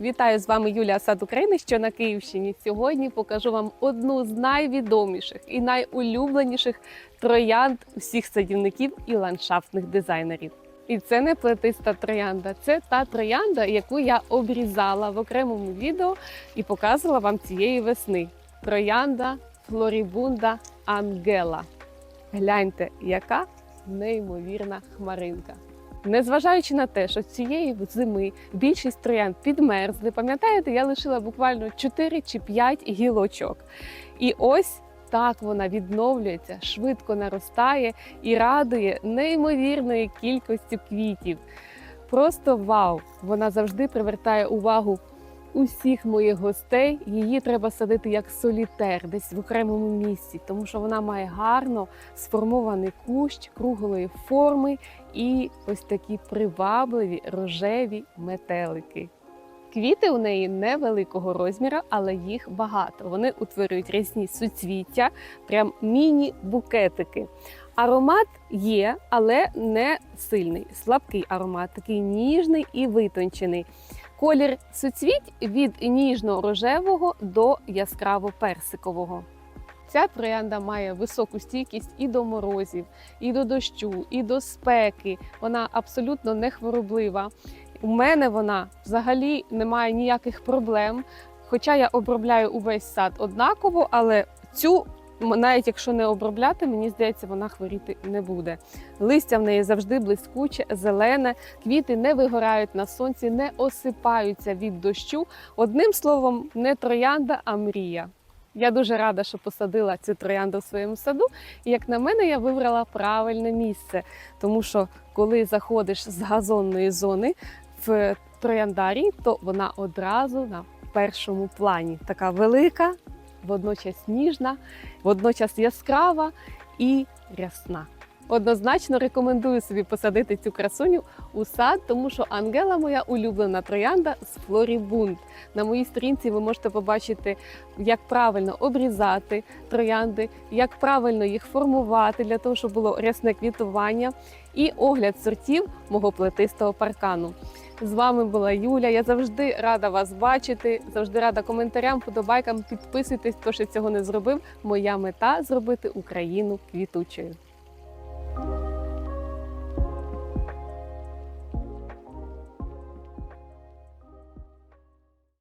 Вітаю з вами Юлія Сад України, що на Київщині. Сьогодні покажу вам одну з найвідоміших і найулюбленіших троянд всіх садівників і ландшафтних дизайнерів. І це не плетиста троянда, це та троянда, яку я обрізала в окремому відео і показувала вам цієї весни. Троянда Флорібунда Ангела. Гляньте, яка неймовірна хмаринка. Незважаючи на те, що цієї зими більшість троянд підмерзли, пам'ятаєте, я лишила буквально 4 чи 5 гілочок. І ось так вона відновлюється, швидко наростає і радує неймовірної кількості квітів. Просто вау! Вона завжди привертає увагу усіх моїх гостей. Її треба садити як солітер, десь в окремому місці, тому що вона має гарно сформований кущ круглої форми і ось такі привабливі рожеві метелики. Квіти у неї невеликого розміру, але їх багато. Вони утворюють рясні суцвіття, прям міні-букетики. Аромат є, але не сильний, слабкий аромат, такий ніжний і витончений. Колір суцвіть від ніжно-рожевого до яскраво-персикового. Ця троянда має високу стійкість і до морозів, і до дощу, і до спеки. Вона абсолютно не хвороблива. У мене вона взагалі не має ніяких проблем. Хоча я обробляю увесь сад однаково, але цю, навіть якщо не обробляти, мені здається, вона хворіти не буде. Листя в неї завжди блискуче, зелене, квіти не вигорають на сонці, не осипаються від дощу. Одним словом, не троянда, а мрія. Я дуже рада, що посадила цю троянду в своєму саду. І як на мене, я вибрала правильне місце, тому що коли заходиш з газонної зони в трояндарі, то вона одразу на першому плані. Така велика, водночас ніжна, водночас яскрава і рясна. Однозначно рекомендую собі посадити цю красуню у сад, тому що Ангела моя улюблена троянда з Флорібунд. На моїй сторінці ви можете побачити, як правильно обрізати троянди, як правильно їх формувати для того, щоб було рясне квітування, і огляд сортів мого плетистого паркану. З вами була Юля. Я завжди рада вас бачити, завжди рада коментарям, подобайкам. Підписуйтесь, хто ще цього не зробив. Моя мета зробити Україну квітучою.